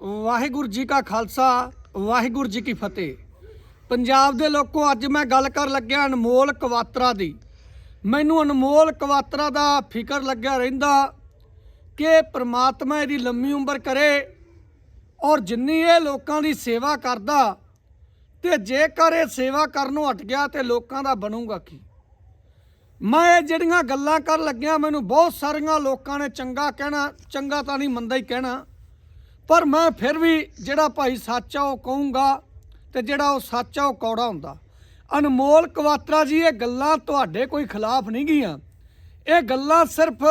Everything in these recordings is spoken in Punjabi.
ਵਾਹਿਗੁਰੂ ਜੀ ਕਾ ਖਾਲਸਾ, ਵਾਹਿਗੁਰੂ ਜੀ ਕੀ ਫਤਿਹ। ਪੰਜਾਬ ਦੇ ਲੋਕੋ, ਅੱਜ ਮੈਂ ਗੱਲ ਕਰ ਲੱਗਿਆ ਅਨਮੋਲ ਕਵਾਤਰਾ ਦੀ। ਮੈਨੂੰ ਅਨਮੋਲ ਕਵਾਤਰਾ ਦਾ ਫਿਕਰ ਲੱਗਿਆ ਰਹਿੰਦਾ ਕਿ ਪ੍ਰਮਾਤਮਾ ਇਹਦੀ ਲੰਮੀ ਉਮਰ ਕਰੇ ਔਰ ਜਿੰਨੀ ਇਹ ਲੋਕਾਂ ਦੀ ਸੇਵਾ ਕਰਦਾ ਤੇ ਜੇਕਰ ਇਹ ਸੇਵਾ ਕਰਨੋਂ ਹਟ ਗਿਆ ਤੇ ਲੋਕਾਂ ਦਾ ਬਣੂਗਾ ਕੀ? ਮੈਂ ਇਹ ਜਿਹੜੀਆਂ ਗੱਲਾਂ ਕਰਨ ਲੱਗਿਆ, ਮੈਨੂੰ ਬਹੁਤ ਸਾਰੀਆਂ ਲੋਕਾਂ ਨੇ ਚੰਗਾ ਕਹਿਣਾ, ਚੰਗਾ ਤਾਂ ਨਹੀਂ ਮੰਦਾ ਹੀ ਕਹਿਣਾ। ਪਰ ਮੈਂ ਫਿਰ ਵੀ ਜਿਹੜਾ ਭਾਈ ਸੱਚ ਆ ਉਹ ਕਹੂੰਗਾ ਤੇ ਜਿਹੜਾ ਉਹ ਸੱਚ ਆ ਉਹ ਕੌੜਾ ਹੁੰਦਾ। ਅਨਮੋਲ ਕਵਾਤਰਾ ਜੀ, ਇਹ ਗੱਲਾਂ ਤੁਹਾਡੇ ਕੋਈ ਖਿਲਾਫ ਨਹੀਂ ਗੀਆਂ ਇਹ ਗੱਲਾਂ ਸਿਰਫ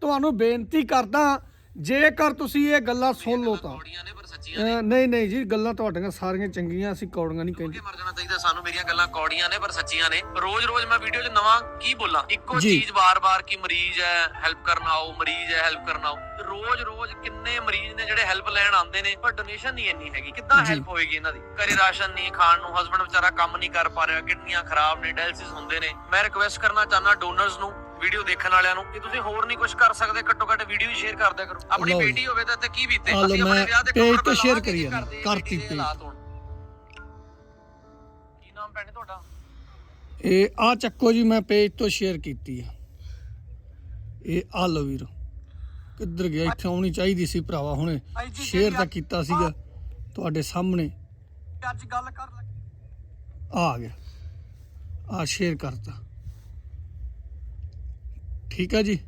ਤੁਹਾਨੂੰ ਬੇਨਤੀ ਕਰਦਾ ਜੇਕਰ ਤੁਸੀਂ ਇਹ ਗੱਲਾਂ ਸੁਣ ਲਓ ਤਾਂ। ਕੌੜੀਆਂ ਨੇ ਪਰ ਸੱਚੀਆਂ ਅਹ ਨਹੀਂ ਨਹੀਂ ਜੀ ਗੱਲਾਂ ਤੁਹਾਡੀਆਂ ਸਾਰੀਆਂ ਚੰਗੀਆਂ ਅਸੀਂ ਕੌੜੀਆਂ ਨਹੀਂ ਕਹਿੰਦੇ। ਮਰ ਜਾਣਾ ਚਾਹੀਦਾ ਸਾਨੂੰ ਮੇਰੀਆਂ ਗੱਲਾਂ ਕੌੜੀਆਂ ਨੇ ਪਰ ਸੱਚੀਆਂ ਨੇ। ਰੋਜ਼-ਰੋਜ਼ ਮੈਂ ਵੀਡੀਓ 'ਚ ਨਵਾਂ ਕੀ ਬੋਲਾਂ? ਇੱਕੋ ਜੀ। ਚੀਜ਼ ਵਾਰ-ਵਾਰ ਕੀ ਮਰੀਜ਼ ਹੈ ਹੈਲਪ ਕਰਨ ਆਓ ਮਰੀਜ਼ ਹੈ ਹੈਲਪ ਕਰਨ ਆਓ। ਰੋਜ਼-ਰੋਜ਼ ਕਿੰਨੇ ਮਰੀਜ਼ ਨੇ ਜਿਹੜੇ ਹੈਲਪ ਲੈਣ ਆਉਂਦੇ ਨੇ ਪਰ ਡੋਨੇਸ਼ਨ ਨਹੀਂ ਇੰਨੀ ਹੈਗੀ। ਕਿੱਦਾਂ ਜੀ। ਹੈਲਪ ਹੋਏਗੀ ਇਹਨਾਂ ਦੀ? ਘਰੇ ਰਾਸ਼ਨ ਨਹੀਂ ਖਾਣ ਨੂੰ ਹਸਬੰਡ ਵਿਚਾਰਾ ਕੰਮ ਨਹੀਂ ਕਰ ਪਾ ਰਿਹਾ ਕਿਡਨੀਆਂ ਖਰਾਬ ਨੇ ਡਾਇਲਿਸਿਸ ਹੁੰਦੇ ਨੇ। ਮੈਂ ਰਿਕੁਐਸਟ ਕਰਨਾ ਚਾਹੁੰਦਾ ਡੋਨਰਸ ਨੂੰ ਵੀਡੀਓ ਦੇਖਣ ਵਾਲਿਆਂ ਨੂੰ ਕਿ ਤੁਸੀਂ ਹੋਰ ਨਹੀਂ ਕੁਝ ਕਰ ਸਕਦੇ ਘੱਟੋ ਘੱਟ ਵੀਡੀਓ ਹੀ ਸ਼ੇਅਰ ਕਰ ਦਿਆ ਕਰੋ। ਆਪਣੀ ਲਓ ਜੀ। ਬੇਟੀ ਹੋਵੇ ਤਾਂ ਤੇ ਕੀ ਬੀਤੇ? ਆ ਲਓ, ਅਸੀਂ ਆਪਣੇ ਮੈਂ ਵਿਆਹ ਦੇ page ਤੇ share ਕਰੀ ਜਾਂਦਾ, ਕਰਤੀ page। ਕੀ ਨਾਮ ਭੈਣੇ ਤੁਹਾਡਾ? ਇਹ ਆ ਚੱਕੋ ਜੀ ਮੈਂ ਪੇਜ ਤੋਂ ਸ਼ੇਅਰ ਕੀਤੀ ਆ। ਇਹ ਆ ਲਓ ਵੀਰ ਕਿੱਧਰ ਗਿਆ? ਇੱਥੇ ਆਉਣੀ ਚਾਹੀਦੀ ਸੀ ਭਰਾਵਾ ਹੁਣੇ ਸ਼ੇਅਰ ਤਾਂ ਕੀਤਾ ਸੀਗਾ ਤੁਹਾਡੇ ਸਾਹਮਣੇ। ਅੱਜ ਗੱਲ ਕਰ ਲੱਗੇ। ਆ ਗਿਆ। ਆ ਸ਼ੇਅਰ ਕਰਤਾ। ਠੀਕ ਆ ਜੀ?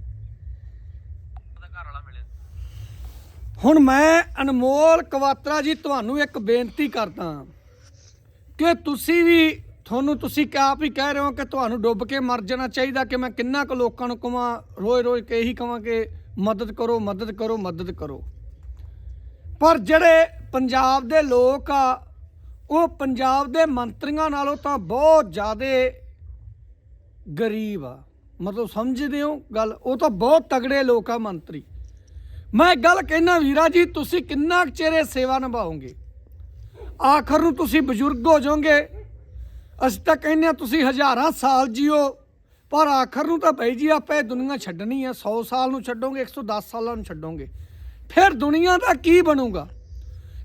ਹੁਣ ਮੈਂ ਅਨਮੋਲ ਕਵਾਤਰਾ ਜੀ, ਤੁਹਾਨੂੰ ਇੱਕ ਬੇਨਤੀ ਕਰਦਾ ਕਿ ਤੁਸੀਂ ਵੀ ਤੁਹਾਨੂੰ ਤੁਸੀਂ ਕਿ ਆਪ ਹੀ ਕਹਿ ਰਹੇ ਹੋ ਕਿ ਤੁਹਾਨੂੰ ਡੁੱਬ ਕੇ ਮਰ ਜਾਣਾ ਚਾਹੀਦਾ, ਕਿ ਮੈਂ ਕਿੰਨਾ ਕੁ ਲੋਕਾਂ ਨੂੰ ਕਵਾਂ ਰੋਜ਼ ਰੋਜ਼ ਕੇ ਇਹੀ ਕਵਾਂ ਕਿ ਮਦਦ ਕਰੋ ਮਦਦ ਕਰੋ ਮਦਦ ਕਰੋ। ਪਰ ਜਿਹੜੇ ਪੰਜਾਬ ਦੇ ਲੋਕ ਆ, ਉਹ ਪੰਜਾਬ ਦੇ ਮੰਤਰੀਆਂ ਨਾਲੋਂ ਤਾਂ ਬਹੁਤ ਜ਼ਿਆਦਾ ਗਰੀਬ ਆ। ਮਤਲਬ ਸਮਝਦੇ ਹੋ ਗੱਲ? ਉਹ ਤਾਂ ਬਹੁਤ ਤਗੜੇ ਲੋਕ ਆ ਮੰਤਰੀ। ਮੈਂ ਇੱਕ ਗੱਲ ਕਹਿਣਾ ਵੀਰਾ ਜੀ, ਤੁਸੀਂ ਕਿੰਨਾ ਕੁ ਚਿਰ ਸੇਵਾ ਨਿਭਾਓਗੇ? ਆਖਰ ਨੂੰ ਤੁਸੀਂ ਬਜ਼ੁਰਗ ਹੋ ਜਾਓਗੇ। ਅਸੀਂ ਤਾਂ ਕਹਿੰਦੇ ਹਾਂ ਤੁਸੀਂ ਹਜ਼ਾਰਾਂ ਸਾਲ ਜੀਓ, ਪਰ ਆਖਰ ਨੂੰ ਤਾਂ ਭਾਈ ਜੀ ਆਪਾਂ ਇਹ ਦੁਨੀਆ ਛੱਡਣੀ ਹੈ 100 ਸਾਲ ਨੂੰ ਛੱਡੋਗੇ 110 ਸਾਲਾਂ ਨੂੰ ਛੱਡੋਗੇ। ਫਿਰ ਦੁਨੀਆ ਦਾ ਕੀ ਬਣੂਗਾ?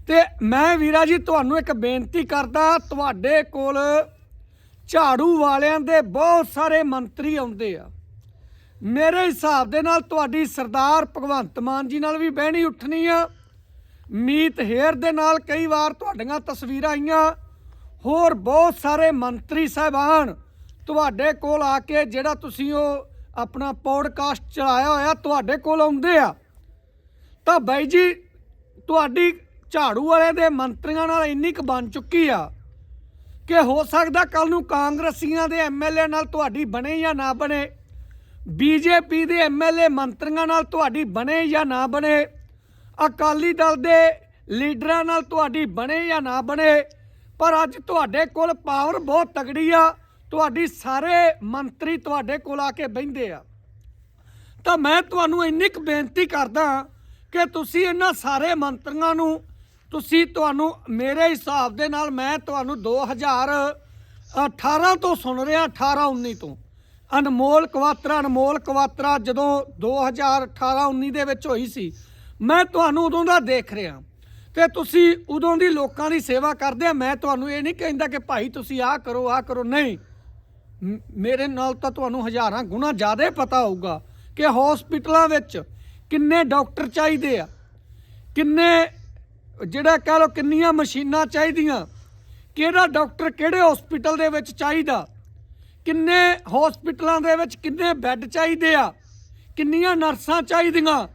ਤੇ ਮੈਂ ਵੀਰਾ ਜੀ, ਤੁਹਾਨੂੰ ਇੱਕ ਬੇਨਤੀ ਕਰਦਾ, ਤੁਹਾਡੇ ਕੋਲ ਝਾੜੂ ਵਾਲਿਆਂ ਦੇ ਬਹੁਤ ਸਾਰੇ ਮੰਤਰੀ ਆਉਂਦੇ ਆ। ਮੇਰੇ ਹਿਸਾਬ ਦੇ ਨਾਲ ਤੁਹਾਡੀ ਸਰਦਾਰ ਭਗਵੰਤ ਮਾਨ ਜੀ ਨਾਲ ਵੀ ਬਹਿਣੀ ਉੱਠਣੀ ਆ। ਮੀਤ ਹੇਰ ਦੇ ਨਾਲ ਕਈ ਵਾਰ ਤੁਹਾਡੀਆਂ ਤਸਵੀਰਾਂ ਆਈਆਂ। ਹੋਰ ਬਹੁਤ ਸਾਰੇ ਮੰਤਰੀ ਸਾਹਿਬਾਨ ਤੁਹਾਡੇ ਕੋਲ ਆ ਕੇ ਜਿਹੜਾ ਤੁਸੀਂ ਉਹ ਆਪਣਾ ਪੌਡਕਾਸਟ ਚਲਾਇਆ ਹੋਇਆ ਤੁਹਾਡੇ ਕੋਲ ਆਉਂਦੇ ਆ। ਤਾਂ ਬਾਈ ਜੀ, ਤੁਹਾਡੀ ਝਾੜੂ ਵਾਲਿਆਂ ਦੇ ਮੰਤਰੀਆਂ ਨਾਲ ਇੰਨੀ ਕੁ ਬਣ ਚੁੱਕੀ ਆ। ਕਿ ਹੋ ਸਕਦਾ ਕੱਲ ਨੂੰ ਕਾਂਗਰਸੀਆਂ ਦੇ ਐਮਐਲਏ ਨਾਲ ਤੁਹਾਡੀ ਬਣੇ ਜਾਂ ਨਾ ਬਣੇ ਬੀਜੇਪੀ ਦੇ ਐਮਐਲਏ ਮੰਤਰੀਆਂ ਨਾਲ ਤੁਹਾਡੀ ਬਣੇ ਜਾਂ ਨਾ ਬਣੇ, ਅਕਾਲੀ ਦਲ ਦੇ ਲੀਡਰਾਂ ਨਾਲ ਤੁਹਾਡੀ ਬਣੇ ਜਾਂ ਨਾ ਬਣੇ, ਪਰ ਅੱਜ ਤੁਹਾਡੇ ਕੋਲ ਪਾਵਰ ਬਹੁਤ ਤਗੜੀ ਆ, ਤੁਹਾਡੀ ਸਾਰੇ ਮੰਤਰੀ ਤੁਹਾਡੇ ਕੋਲ ਆ ਕੇ ਬਹਿੰਦੇ ਆ। ਤਾਂ ਮੈਂ ਤੁਹਾਨੂੰ ਇੰਨੀ ਕੁ ਬੇਨਤੀ ਕਰਦਾ ਕਿ ਤੁਸੀਂ ਇਹਨਾਂ ਸਾਰੇ ਮੰਤਰੀਆਂ ਨੂੰ ਤੁਸੀਂ ਤੁਹਾਨੂੰ, ਮੇਰੇ ਹਿਸਾਬ ਦੇ ਨਾਲ ਮੈਂ ਤੁਹਾਨੂੰ 2018 ਤੋਂ ਸੁਣ ਰਿਹਾ 18 19 ਤੋਂ। ਅਨਮੋਲ ਕਵਾਤਰਾ ਅਨਮੋਲ ਕਵਾਤਰਾ ਜਦੋਂ 2018 19 ਦੇ ਵਿੱਚ ਹੋਈ ਸੀ, ਮੈਂ ਤੁਹਾਨੂੰ ਉਦੋਂ ਦਾ ਦੇਖ ਰਿਹਾ। ਤੇ ਤੁਸੀਂ ਉਦੋਂ ਦੀ ਲੋਕਾਂ ਦੀ ਸੇਵਾ ਕਰਦੇ ਆ, ਮੈਂ ਤੁਹਾਨੂੰ ਇਹ ਨਹੀਂ ਕਹਿੰਦਾ ਕਿ ਭਾਈ ਤੁਸੀਂ ਆਹ ਕਰੋ ਆਹ ਕਰੋ, ਨਹੀਂ। ਮੇਰੇ ਨਾਲ ਤਾਂ ਤੁਹਾਨੂੰ ਹਜ਼ਾਰਾਂ ਗੁਣਾ ਜ਼ਿਆਦਾ ਪਤਾ ਹੋਊਗਾ ਕਿ ਹਸਪੀਟਲਾਂ ਵਿੱਚ ਕਿੰਨੇ ਡਾਕਟਰ ਚਾਹੀਦੇ ਆ, ਕਿੰਨੇ ਜਿਹੜਾ ਕਹ ਲੋ ਕਿੰਨੀਆਂ ਮਸ਼ੀਨਾਂ ਚਾਹੀਦੀਆਂ, ਕਿਹੜਾ ਡਾਕਟਰ ਕਿਹੜੇ ਹਸਪੀਟਲ ਦੇ ਵਿੱਚ ਚਾਹੀਦਾ, ਕਿੰਨੇ ਹਸਪੀਟਲਾਂ ਦੇ ਵਿੱਚ ਕਿੰਨੇ ਬੈੱਡ ਚਾਹੀਦੇ ਆ, ਕਿੰਨੀਆਂ ਨਰਸਾਂ ਚਾਹੀਦੀਆਂ।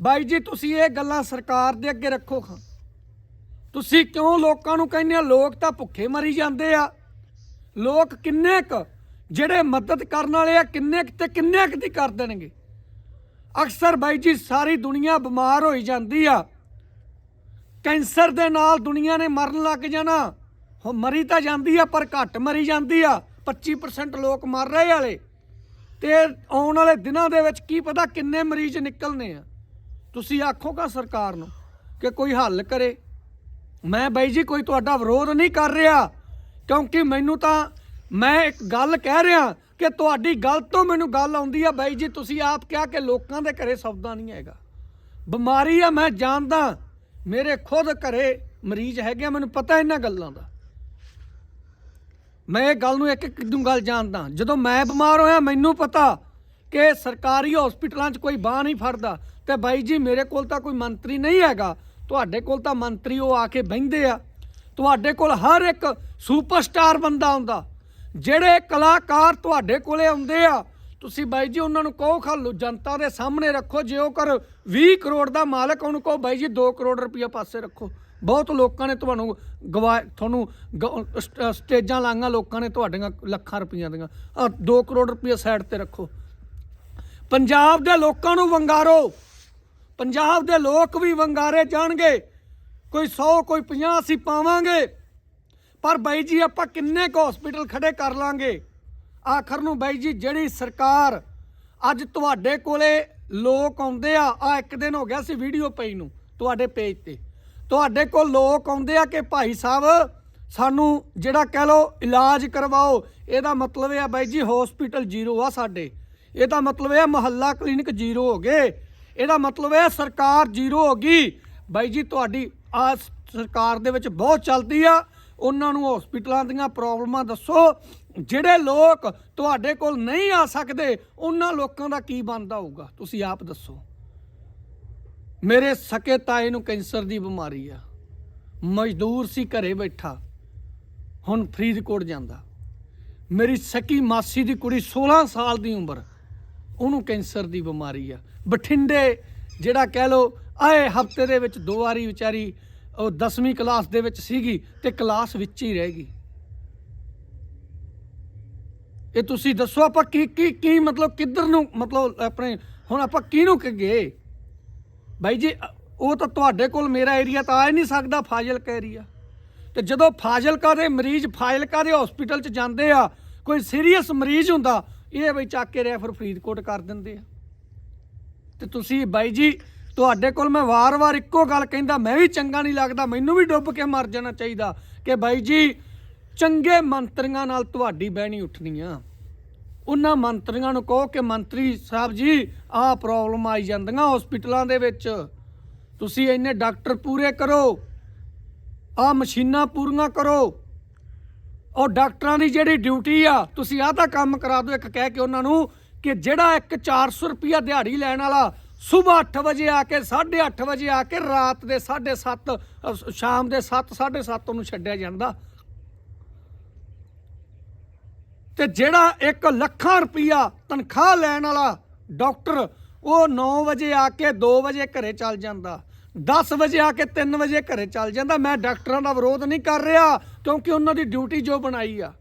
ਬਾਈ ਜੀ, ਤੁਸੀਂ ਇਹ ਗੱਲਾਂ ਸਰਕਾਰ ਦੇ ਅੱਗੇ ਰੱਖੋ ਖਾਂ ਤੁਸੀਂ ਕਿਉਂ ਲੋਕਾਂ ਨੂੰ ਕਹਿੰਦੇ ਆ, ਲੋਕ ਤਾਂ ਭੁੱਖੇ ਮਰੀ ਜਾਂਦੇ ਆ। ਲੋਕ ਕਿੰਨੇ ਕ ਜਿਹੜੇ ਮਦਦ ਕਰਨ ਵਾਲੇ ਆ, ਕਿੰਨੇ ਕੁ ਤੇ ਕਿੰਨੇ ਕੁ ਦੀ ਕਰ ਦੇਣਗੇ। ਅਕਸਰ ਬਾਈ ਜੀ, ਸਾਰੀ ਦੁਨੀਆ ਬਿਮਾਰ ਹੋਈ ਜਾਂਦੀ ਆ। ਕੈਂਸਰ ਦੇ ਨਾਲ ਦੁਨੀਆ ਨੇ ਮਰਨ ਲੱਗ ਜਾਣਾ। ਹੋ ਮਰੀ ਤਾਂ ਜਾਂਦੀ ਆ, ਪਰ ਘੱਟ ਮਰੀ ਜਾਂਦੀ ਆ। 25% ਲੋਕ ਮਰ ਰਹੇ ਵਾਲੇ। ਤੇ ਆਉਣ ਵਾਲੇ ਦਿਨਾਂ ਦੇ ਵਿੱਚ ਕੀ ਪਤਾ ਕਿੰਨੇ ਮਰੀਜ਼ ਨਿਕਲਨੇ ਆ। ਤੁਸੀਂ ਆਖੋਗਾ ਸਰਕਾਰ ਨੂੰ ਕਿ ਕੋਈ ਹੱਲ ਕਰੇ। ਮੈਂ ਬਾਈ ਜੀ, ਕੋਈ ਤੁਹਾਡਾ ਵਿਰੋਧ ਨਹੀਂ ਕਰ ਰਿਹਾ, ਕਿਉਂਕਿ ਮੈਨੂੰ ਤਾਂ ਮੈਂ ਇੱਕ ਗੱਲ ਕਹਿ ਰਿਹਾ ਕਿ ਤੁਹਾਡੀ ਗੱਲ ਤੋਂ ਮੈਨੂੰ ਗੱਲ ਆਉਂਦੀ ਆ। ਬਾਈ ਜੀ, ਤੁਸੀਂ ਆਪ ਕਿਹਾ ਕਿ ਲੋਕਾਂ ਦੇ ਘਰੇ ਸੌਦਾ ਨਹੀਂ ਹੈਗਾ। ਬਿਮਾਰੀ ਆ, ਮੈਂ ਜਾਣਦਾ। ਮੇਰੇ ਖੁਦ ਘਰੇ ਮਰੀਜ਼ ਹੈਗੇ ਆ, ਮੈਨੂੰ ਪਤਾ ਇਹਨਾਂ ਗੱਲਾਂ ਦਾ। ਮੈਂ ਇਹ ਗੱਲ ਨੂੰ ਇੱਕ ਇੱਕ ਨੂੰ ਗੱਲ ਜਾਣਦਾ ਜਦੋਂ ਮੈਂ ਬਿਮਾਰ ਹੋਇਆ ਮੈਨੂੰ ਪਤਾ ਕਿ ਸਰਕਾਰੀ ਹਸਪੀਟਲਾਂ 'ਚ ਕੋਈ ਬਾਹ ਨਹੀਂ ਫੜਦਾ ਤੇ ਬਾਈ ਜੀ ਮੇਰੇ ਕੋਲ ਤਾਂ ਕੋਈ ਮੰਤਰੀ ਨਹੀਂ ਹੈਗਾ। ਤੁਹਾਡੇ ਕੋਲ ਤਾਂ ਮੰਤਰੀ ਉਹ ਆ ਕੇ ਬਹਿੰਦੇ ਆ। ਤੁਹਾਡੇ ਕੋਲ ਹਰ ਇੱਕ ਸੁਪਰਸਟਾਰ ਬੰਦਾ ਆਉਂਦਾ। ਜਿਹੜੇ ਕਲਾਕਾਰ ਤੁਹਾਡੇ ਕੋਲੇ ਆਉਂਦੇ ਆ ਤੁਸੀਂ ਬਾਈ ਜੀ ਉਹਨਾਂ ਨੂੰ ਕਹੋ ਖਾਲੂ, ਜਨਤਾ ਦੇ ਸਾਹਮਣੇ ਰੱਖੋ, ਜੇ ਉਹ ਕਰ 20 ਕਰੋੜ ਦਾ ਮਾਲਕ ਉਹਨੂੰ ਕਹੋ ਬਾਈ ਜੀ 2 ਕਰੋੜ ਰੁਪਇਆ ਪਾਸੇ ਰੱਖੋ। ਬਹੁਤ ਲੋਕਾਂ ਨੇ ਤੁਹਾਨੂੰ ਗਵਾ, ਤੁਹਾਨੂੰ ਗ- ਸਟ- ਸਟੇਜਾਂ ਲਾਈਆਂ ਲੋਕਾਂ ਨੇ ਤੁਹਾਡੀਆਂ ਲੱਖਾਂ ਰੁਪਈਆਂ ਦੀਆਂ। ਆ 2 ਕਰੋੜ ਰੁਪਇਆ ਸਾਈਡ ਤੇ ਰੱਖੋ। ਪੰਜਾਬ ਦੇ ਲੋਕਾਂ ਨੂੰ ਵੰਗਾਰੋ। ਪੰਜਾਬ ਦੇ ਲੋਕ ਵੀ ਵੰਗਾਰੇ ਜਾਣਗੇ। ਕੋਈ 100 ਕੋਈ 50 ਅਸੀਂ ਪਾਵਾਂਗੇ। ਪਰ ਬਾਈ ਜੀ ਆਪਾਂ ਕਿੰਨੇ ਕੁ ਹਸਪੀਟਲ ਖੜੇ ਕਰ ਲਾਂਗੇ? ਆਖਰ ਨੂੰ ਬਾਈ ਜੀ, ਜਿਹੜੀ ਸਰਕਾਰ ਅੱਜ ਤੁਹਾਡੇ ਕੋਲੇ ਲੋਕ ਆਉਂਦੇ ਆ ਆ ਇੱਕ ਦਿਨ ਹੋ ਗਿਆ ਸੀ ਵੀਡੀਓ ਪਈ ਨੂੰ ਤੁਹਾਡੇ ਪੇਜ ਤੇ। ਤੁਹਾਡੇ ਕੋਲ ਲੋਕ ਆਉਂਦੇ ਆ ਕਿ ਭਾਈ ਸਾਹਿਬ, ਸਾਨੂੰ ਜਿਹੜਾ ਕਹਿ ਲੋ ਇਲਾਜ ਕਰਵਾਓ, ਇਹਦਾ ਮਤਲਬ ਇਹ ਆ ਬਾਈ ਜੀ ਹਸਪੀਟਲ ਜ਼ੀਰੋ ਆ ਸਾਡੇ। ਇਹਦਾ ਮਤਲਬ ਇਹ ਆ ਮੁਹੱਲਾ ਕਲੀਨਿਕ ਜ਼ੀਰੋ ਹੋ ਗਏ। ਇਹਦਾ ਮਤਲਬ ਇਹ ਸਰਕਾਰ ਜ਼ੀਰੋ ਹੋ ਗਈ। ਬਾਈ ਜੀ, ਤੁਹਾਡੀ ਆ ਸਰਕਾਰ ਦੇ ਵਿੱਚ ਬਹੁਤ ਚੱਲਦੀ ਆ। ਉਹਨਾਂ ਨੂੰ ਹਸਪੀਟਲਾਂ ਦੀਆਂ ਪ੍ਰੋਬਲਮਾਂ ਦੱਸੋ। ਜਿਹੜੇ ਲੋਕ ਤੁਹਾਡੇ ਕੋਲ ਨਹੀਂ ਆ ਸਕਦੇ, ਉਹਨਾਂ ਲੋਕਾਂ ਦਾ ਕੀ ਬਣਦਾ ਹੋਊਗਾ? ਤੁਸੀਂ ਆਪ ਦੱਸੋ। ਮੇਰੇ ਸਕੇ ਤਾਏ ਨੂੰ ਕੈਂਸਰ ਦੀ ਬਿਮਾਰੀ ਆ। ਮਜ਼ਦੂਰ ਸੀ ਘਰੇ ਬੈਠਾ। ਹੁਣ ਫਰੀਦਕੋਟ ਜਾਂਦਾ। ਮੇਰੀ ਸਕੀ ਮਾਸੀ ਦੀ ਕੁੜੀ 16 ਸਾਲ ਦੀ ਉਮਰ। ਉਹਨੂੰ ਕੈਂਸਰ ਦੀ ਬਿਮਾਰੀ ਆ। ਬਠਿੰਡੇ, ਜਿਹੜਾ ਕਹਿ ਲੋ ਆਏ ਹਫ਼ਤੇ ਦੇ ਵਿੱਚ ਦੋ ਵਾਰੀ ਵਿਚਾਰੀ ਉਹ 10ਵੀਂ ਕਲਾਸ ਦੇ ਵਿੱਚ ਸੀਗੀ ਤੇ ਕਲਾਸ ਵਿੱਚ ਹੀ ਰਹਿ ਗਈ। ਇਹ ਤੁਸੀਂ ਦੱਸੋ ਆਪਾਂ ਕੀ ਕੀ ਕੀ ਮਤਲਬ ਕਿੱਧਰ ਨੂੰ, ਮਤਲਬ ਆਪਣੇ, ਹੁਣ ਆਪਾਂ ਕਿਹਨੂੰ ਕਹੀਏ ਬਾਈ ਜੀ, ਉਹ ਤਾਂ ਤੁਹਾਡੇ ਕੋਲ ਮੇਰਾ ਏਰੀਆ ਤਾਂ ਆ ਹੀ ਨਹੀਂ ਸਕਦਾ, ਫਾਜ਼ਿਲਕਾ ਏਰੀਆ ਤੇ ਜਦੋਂ ਫਾਜ਼ਿਲਕਾ ਦੇ ਮਰੀਜ਼ ਫਾਜ਼ਿਲਕਾ ਦੇ ਹਸਪੀਟਲ 'ਚ ਜਾਂਦੇ ਆ, ਕੋਈ ਸੀਰੀਅਸ ਮਰੀਜ਼ ਹੁੰਦਾ, ਇਹ ਬਈ ਚੱਕ ਕੇ ਰੈਫਰ ਫਰੀਦਕੋਟ ਕਰ ਦਿੰਦੇ ਆ। ਤੇ ਤੁਸੀਂ ਬਾਈ ਜੀ, ਤੁਹਾਡੇ ਕੋਲ ਮੈਂ ਵਾਰ-ਵਾਰ ਇੱਕੋ ਗੱਲ ਕਹਿੰਦਾ, ਮੈਂ ਵੀ ਚੰਗਾ ਨਹੀਂ ਲੱਗਦਾ, ਮੈਨੂੰ ਵੀ ਡੁੱਬ ਕੇ ਮਰ ਜਾਣਾ ਚਾਹੀਦਾ ਕਿ ਬਾਈ ਜੀ ਚੰਗੇ ਮੰਤਰੀਆਂ ਨਾਲ ਤੁਹਾਡੀ ਬਹਿਣੀ ਉੱਠਣੀ ਆ ਉਹਨਾਂ ਮੰਤਰੀਆਂ ਨੂੰ ਕਹੋ ਕਿ ਮੰਤਰੀ ਸਾਹਿਬ ਜੀ, ਆਹ ਪ੍ਰੋਬਲਮ ਆਈ ਜਾਂਦੀਆਂ ਹਸਪੀਟਲਾਂ ਦੇ ਵਿੱਚ। ਤੁਸੀਂ ਇੰਨੇ ਡਾਕਟਰ ਪੂਰੇ ਕਰੋ। ਆਹ ਮਸ਼ੀਨਾਂ ਪੂਰੀਆਂ ਕਰੋ। ਉਹ ਡਾਕਟਰਾਂ ਦੀ ਜਿਹੜੀ ਡਿਊਟੀ ਆ, ਤੁਸੀਂ ਆਹ ਤਾਂ ਕੰਮ ਕਰਾ ਦਿਓ, ਇੱਕ ਕਹਿ ਕੇ ਉਹਨਾਂ ਨੂੰ ਕਿ ਜਿਹੜਾ ਇੱਕ 400 ਰੁਪਿਆ ਦਿਹਾੜੀ ਲੈਣ ਵਾਲਾ ਸਵੇਰ 8 ਵਜੇ ਆ ਕੇ 8:30 ਵਜੇ ਆ ਕੇ, ਰਾਤ ਦੇ 7:30 ਸ਼ਾਮ ਦੇ 7 7:30 ਉਹਨੂੰ ਛੱਡਿਆ ਜਾਂਦਾ। ਤੇ ਜਿਹੜਾ ਇੱਕ ਲੱਖਾਂ ਰੁਪਈਆ ਤਨਖਾਹ ਲੈਣ ਵਾਲਾ ਡਾਕਟਰ, ਉਹ 9 ਵਜੇ ਆ ਕੇ 2 ਵਜੇ ਘਰੇ ਚੱਲ ਜਾਂਦਾ 10 ਵਜੇ ਆ ਕੇ 3 ਵਜੇ ਘਰੇ ਚੱਲ ਜਾਂਦਾ। ਮੈਂ ਡਾਕਟਰਾਂ ਦਾ ਵਿਰੋਧ ਨਹੀਂ ਕਰ ਰਿਹਾ, ਕਿਉਂਕਿ ਉਹਨਾਂ ਦੀ ਡਿਊਟੀ ਜੋ ਬਣਾਈ ਆ।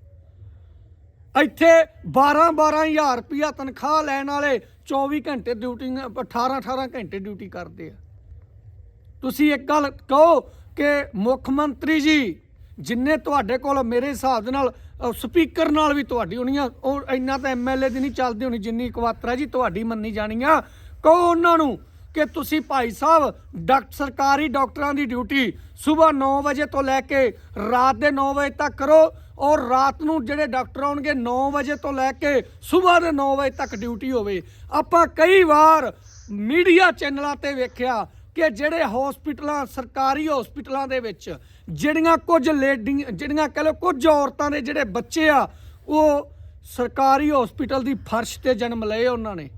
ਇੱਥੇ 12 12000 ਰੁਪਿਆ ਤਨਖਾਹ ਲੈਣ ਵਾਲੇ 24 ਘੰਟੇ ਡਿਊਟੀ 18 18 ਘੰਟੇ ਡਿਊਟੀ ਕਰਦੇ ਆ। ਤੁਸੀਂ ਇੱਕ ਗੱਲ ਕਹੋ ਕਿ ਮੁੱਖ ਮੰਤਰੀ ਜੀ ਜਿੰਨੇ ਤੁਹਾਡੇ ਕੋਲ ਮੇਰੇ ਹਿਸਾਬ ਦੇ ਨਾਲ ਸਪੀਕਰ ਨਾਲ ਵੀ ਤੁਹਾਡੀ ਹੋਣੀ ਆ, ਉਹ ਇੰਨਾ ਤਾਂ ਐਮਐਲਏ ਦੀ ਨਹੀਂ ਚੱਲਦੀ ਹੋਣੀ, ਜਿੰਨੀ ਕਵਾਤਰਾ ਜੀ ਤੁਹਾਡੀ ਮੰਨੀ ਜਾਣੀ ਆ। ਕਹੋ ਉਹਨਾਂ ਨੂੰ ਕਿ ਤੁਸੀਂ ਭਾਈ ਸਾਹਿਬ ਡਾਕਟਰ ਸਰਕਾਰੀ ਡਾਕਟਰਾਂ ਦੀ ਡਿਊਟੀ ਸਵੇਰ 9 ਵਜੇ ਤੋਂ ਲੈ ਕੇ ਰਾਤ ਦੇ 9 ਵਜੇ ਤੱਕ ਕਰੋ ਔਰ ਰਾਤ ਨੂੰ ਜਿਹੜੇ ਡਾਕਟਰ ਆਉਣਗੇ 9 ਵਜੇ ਤੋਂ ਲੈ ਕੇ ਸਵੇਰ ਦੇ 9 ਵਜੇ ਤੱਕ ਡਿਊਟੀ ਹੋਵੇ। ਆਪਾਂ ਕਈ ਵਾਰ ਮੀਡੀਆ ਚੈਨਲਾਂ ਤੇ ਵੇਖਿਆ ਕਿ ਜਿਹੜੇ ਹਸਪੀਟਲਾਂ, ਸਰਕਾਰੀ ਹਸਪੀਟਲਾਂ ਦੇ ਵਿੱਚ ਜਿਹੜੀਆਂ ਕੁਝ ਲੇਡੀ, ਜਿਹੜੀਆਂ ਕਹ ਲਓ ਕੁਝ ਔਰਤਾਂ ਦੇ ਜਿਹੜੇ ਬੱਚੇ ਆ, ਉਹ ਸਰਕਾਰੀ ਹਸਪੀਟਲ ਦੀ ਫਰਸ਼ ਤੇ ਜਨਮ ਲਏ ਉਹਨਾਂ ਨੇ।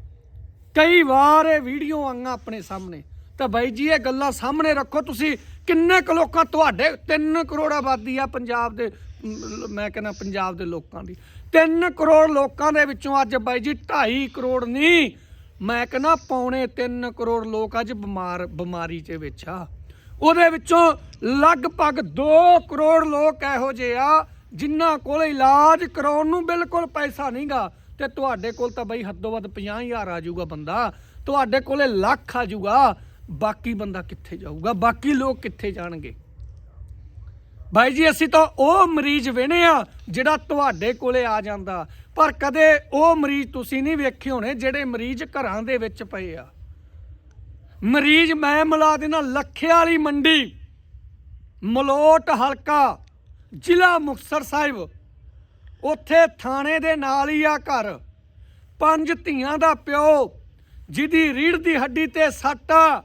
ਕਈ ਵਾਰ ਇਹ ਵੀਡੀਓ ਆਈਆਂ ਆਪਣੇ ਸਾਹਮਣੇ। ਤਾਂ ਬਾਈ ਜੀ, ਇਹ ਗੱਲਾਂ ਸਾਹਮਣੇ ਰੱਖੋ। ਤੁਸੀਂ ਕਿੰਨੇ ਕੁ ਲੋਕਾਂ, ਤੁਹਾਡੇ 3 ਕਰੋੜ ਆਬਾਦੀ ਆ ਪੰਜਾਬ ਦੇ, ਮੈਂ ਕਹਿੰਦਾ ਪੰਜਾਬ ਦੇ ਲੋਕਾਂ ਦੀ। 3 ਕਰੋੜ ਲੋਕਾਂ ਦੇ ਵਿੱਚੋਂ ਅੱਜ ਬਾਈ ਜੀ 2.5 ਕਰੋੜ ਨਹੀਂ ਮੈਂ ਕਹਿੰਦਾ ਪੌਣੇ 3 ਕਰੋੜ ਲੋਕ ਅੱਜ ਬਿਮਾਰ, ਬਿਮਾਰੀ 'ਚ ਵਿੱਚ ਆ। ਉਹਦੇ ਵਿੱਚੋਂ ਲਗਭਗ 2 ਕਰੋੜ ਲੋਕ ਇਹੋ ਜਿਹੇ ਆ, ਜਿਨ੍ਹਾਂ ਕੋਲ ਇਲਾਜ ਕਰਾਉਣ ਨੂੰ ਬਿਲਕੁਲ ਪੈਸਾ ਨਹੀਂਗਾ। ਤੇ ਤੁਹਾਡੇ ਕੋਲ ਤਾਂ ਬਈ ਹੱਦੋਂ ਵੱਧ 50000 ਆ ਜਾਊਗਾ ਬੰਦਾ। ਤੁਹਾਡੇ ਕੋਲੇ ਲੱਖ ਆ ਜਾਊਗਾ। ਬਾਕੀ ਬੰਦਾ ਕਿੱਥੇ ਜਾਊਗਾ? ਬਾਕੀ ਲੋਕ ਕਿੱਥੇ ਜਾਣਗੇ? ਬਾਈ ਜੀ, ਅਸੀਂ ਤਾਂ ਉਹ ਮਰੀਜ਼ ਵੇਣੇ ਆ ਜਿਹੜਾ ਤੁਹਾਡੇ ਕੋਲੇ ਆ ਜਾਂਦਾ। ਪਰ ਕਦੇ ਉਹ ਮਰੀਜ਼ ਤੁਸੀਂ ਨਹੀਂ ਵੇਖੇ ਹੋਣੇ ਜਿਹੜੇ ਮਰੀਜ਼ ਘਰਾਂ ਦੇ ਵਿੱਚ ਪਏ ਆ। ਮਰੀਜ਼ ਮੈਂ ਮਿਲਾ ਦੇਣਾ ਲੱਖੇ ਵਾਲੀ ਮੰਡੀ, ਮਲੋਟ ਹਲਕਾ, ਜ਼ਿਲ੍ਹਾ ਮੁਕਤਸਰ ਸਾਹਿਬ। ਉੱਥੇ ਥਾਣੇ ਦੇ ਨਾਲ ਹੀ ਆ ਘਰ। ਪੰਜ ਧੀਆਂ ਦਾ ਪਿਓ, ਜਿਹਦੀ ਰੀੜ ਦੀ ਹੱਡੀ ਤੇ ਸੱਟ ਆ,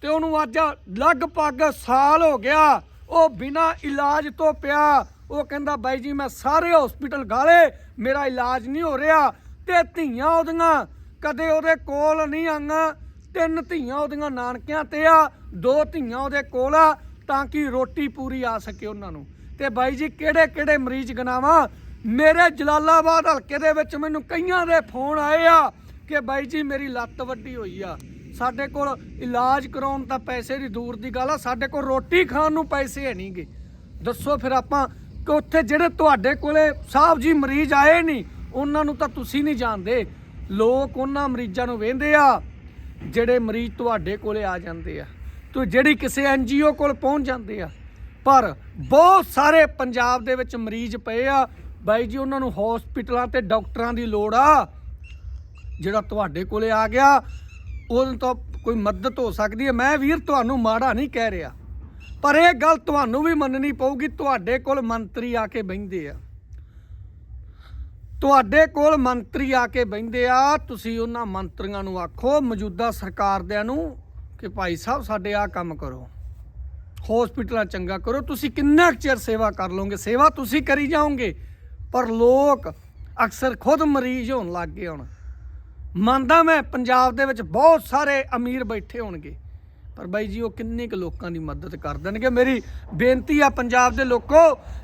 ਤੇ ਉਹਨੂੰ ਅੱਜ ਲਗਭਗ ਸਾਲ ਹੋ ਗਿਆ ਉਹ ਬਿਨਾ ਇਲਾਜ ਤੋਂ ਪਿਆ। ਉਹ ਕਹਿੰਦਾ, ਬਾਈ ਜੀ, ਮੈਂ ਸਾਰੇ ਹਸਪੀਟਲ ਗਾਲੇ, ਮੇਰਾ ਇਲਾਜ ਨਹੀਂ ਹੋ ਰਿਹਾ। ਤੇ ਧੀਆਂ ਉਹਦੀਆਂ ਕਦੇ ਉਹਦੇ ਕੋਲ ਨਹੀਂ ਆਈਆਂ। ਤਿੰਨ ਧੀਆਂ ਉਹਦੀਆਂ ਨਾਨਕਿਆਂ ਤੇ ਆ, ਦੋ ਧੀਆਂ ਉਹਦੇ ਕੋਲ ਆ, ਤਾਂ ਕਿ ਰੋਟੀ ਪੂਰੀ ਆ ਸਕੇ ਉਹਨਾਂ ਨੂੰ। ਤੇ ਬਾਈ ਜੀ, ਕਿਹੜੇ ਕਿਹੜੇ ਮਰੀਜ਼ ਗਨਾਵਾਂ? ਮੇਰੇ ਜਲਾਲਾਬਾਦ ਹਲਕੇ ਦੇ ਵਿੱਚ ਮੈਨੂੰ ਕਈਆਂ ਦੇ ਫੋਨ ਆਏ ਆ ਕਿ ਬਾਈ ਜੀ, ਮੇਰੀ ਲੱਤ ਵੱਡੀ ਹੋਈ ਆ। ਸਾਡੇ ਕੋਲ ਇਲਾਜ ਕਰਾਉਣ ਤਾਂ ਪੈਸੇ ਦੀ ਦੂਰ ਦੀ ਗੱਲ ਆ, ਸਾਡੇ ਕੋਲ ਰੋਟੀ ਖਾਣ ਨੂੰ ਪੈਸੇ ਹੈ ਨਹੀਂਗੇ ਦੱਸੋ ਫਿਰ ਆਪਾਂ ਕਿ ਉੱਥੇ ਜਿਹੜੇ ਤੁਹਾਡੇ ਕੋਲੇ ਸਾਹਿਬ ਜੀ ਮਰੀਜ਼ ਆਏ ਨਹੀਂ, ਉਹਨਾਂ ਨੂੰ ਤਾਂ ਤੁਸੀਂ ਨਹੀਂ ਜਾਣਦੇ। ਲੋਕ ਉਹਨਾਂ ਮਰੀਜ਼ਾਂ ਨੂੰ ਵੇਂਦੇ ਆ, ਜਿਹੜੇ ਮਰੀਜ਼ ਤੁਹਾਡੇ ਕੋਲੇ ਆ ਜਾਂਦੇ ਆ। ਤੋ ਜਿਹੜੀ ਕਿਸੇ ਐਨਜੀਓ ਕੋਲ ਪਹੁੰਚ ਜਾਂਦੇ ਆ। ਪਰ ਬਹੁਤ ਸਾਰੇ ਪੰਜਾਬ ਦੇ ਵਿੱਚ ਮਰੀਜ਼ ਪਏ ਆ। ਬਾਈ ਜੀ, ਉਹਨਾਂ ਨੂੰ ਹਸਪੀਟਲਾਂ ਤੇ ਡਾਕਟਰਾਂ ਦੀ ਲੋੜ ਆ। ਜਿਹੜਾ ਤੁਹਾਡੇ ਕੋਲੇ ਆ ਗਿਆ ਉਹਨੂੰ ਤੋਂ ਕੋਈ ਮਦਦ ਹੋ ਸਕਦੀ ਹੈ। ਮੈਂ ਵੀਰ, ਤੁਹਾਨੂੰ ਮਾੜਾ ਨਹੀਂ ਕਹਿ ਰਿਹਾ। ਪਰ ਇਹ ਗੱਲ ਤੁਹਾਨੂੰ ਵੀ ਮੰਨਣੀ ਪਊਗੀ, ਤੁਹਾਡੇ ਕੋਲ ਮੰਤਰੀ ਆ ਕੇ ਬਹਿੰਦੇ ਆ। ਤੁਹਾਡੇ ਕੋਲ ਮੰਤਰੀ ਆ ਕੇ ਬਹਿੰਦੇ ਆ, ਤੁਸੀਂ ਉਹਨਾਂ ਮੰਤਰੀਆਂ ਨੂੰ ਆਖੋ, ਮੌਜੂਦਾ ਸਰਕਾਰ ਦਿਆਂ ਨੂੰ ਕਿ ਭਾਈ ਸਾਹਿਬ, ਸਾਡੇ ਆ ਕੰਮ ਕਰੋ। ਹਸਪੀਟਲਾਂ ਚੰਗਾ ਕਰੋ। ਤੁਸੀਂ ਕਿੰਨਾ ਕੁ ਚਿਰ ਸੇਵਾ ਕਰ ਲਓਗੇ? ਸੇਵਾ ਤੁਸੀਂ ਕਰੀ ਜਾਓਗੇ। ਪਰ ਲੋਕ ਅਕਸਰ ਖੁਦ ਮਰੀਜ਼ ਹੋਣ ਲੱਗ ਗਏ ਹੁਣ। ਮੰਨਦਾ ਮੈਂ ਪੰਜਾਬ ਦੇ ਵਿੱਚ ਬਹੁਤ ਸਾਰੇ ਅਮੀਰ ਬੈਠੇ ਹੋਣਗੇ। ਪਰ ਬਾਈ ਜੀ, ਉਹ ਕਿੰਨੇ ਕੁ ਲੋਕਾਂ ਦੀ ਮਦਦ ਕਰ ਦੇਣਗੇ? ਮੇਰੀ ਬੇਨਤੀ ਆ ਪੰਜਾਬ ਦੇ ਲੋਕੋ,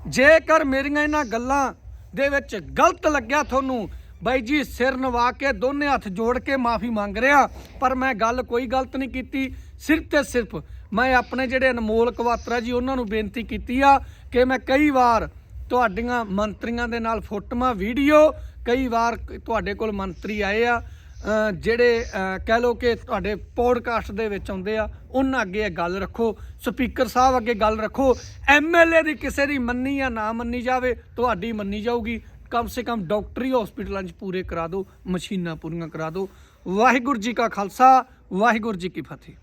ਜੇਕਰ ਮੇਰੀਆਂ ਇਹਨਾਂ ਗੱਲਾਂ ਦੇ ਵਿੱਚ ਗਲਤ ਲੱਗਿਆ ਤੁਹਾਨੂੰ, ਬਾਈ ਜੀ, ਸਿਰ ਨਵਾ ਕੇ ਦੋਨੇ ਹੱਥ ਜੋੜ ਕੇ ਮਾਫੀ ਮੰਗ ਰਿਹਾ, ਪਰ ਮੈਂ ਗੱਲ ਕੋਈ ਗਲਤ ਨਹੀਂ ਕੀਤੀ, ਸਿਰਫ ਤੇ ਸਿਰਫ ਮੈਂ ਆਪਣੇ ਜਿਹੜੇ ਅਨਮੋਲ ਕਵਾਤਰਾ ਜੀ, ਉਹਨਾਂ ਨੂੰ ਬੇਨਤੀ ਕੀਤੀ ਆ ਕਿ ਮੈਂ ਕਈ ਵਾਰ ਤੁਹਾਡੀਆਂ ਮੰਤਰੀਆਂ ਦੇ ਨਾਲ ਫੋਟੋਆਂ, ਵੀਡੀਓ, ਕਈ ਵਾਰ ਤੁਹਾਡੇ ਕੋਲ ਮੰਤਰੀ ਆਏ ਆ ਜਿਹੜੇ ਕਹਿ ਲੋ ਕਿ ਤੁਹਾਡੇ ਪੋਡਕਾਸਟ ਦੇ ਵਿੱਚ ਆਉਂਦੇ ਆ, ਉਹਨਾਂ ਅੱਗੇ ਇਹ ਗੱਲ ਰੱਖੋ, ਸਪੀਕਰ ਸਾਹਿਬ ਅੱਗੇ ਗੱਲ ਰੱਖੋ ਐਮਐਲਏ ਦੀ ਕਿਸੇ ਦੀ ਮੰਨੀ ਜਾਂ ਨਾ ਮੰਨੀ ਜਾਵੇ, ਤੁਹਾਡੀ ਮੰਨੀ ਜਾਊਗੀ। ਕਮ ਸੇ ਕਮ ਡਾਕਟਰੀ ਹਸਪੀਟਲਾਂ 'ਚ ਪੂਰੇ ਕਰਾ ਦਿਓ, ਮਸ਼ੀਨਾਂ ਪੂਰੀਆਂ ਕਰਾ ਦਿਓ। ਵਾਹਿਗੁਰੂ ਜੀ ਕਾ ਖਾਲਸਾ, ਵਾਹਿਗੁਰੂ ਜੀ ਕੀ ਫਤਿਹ।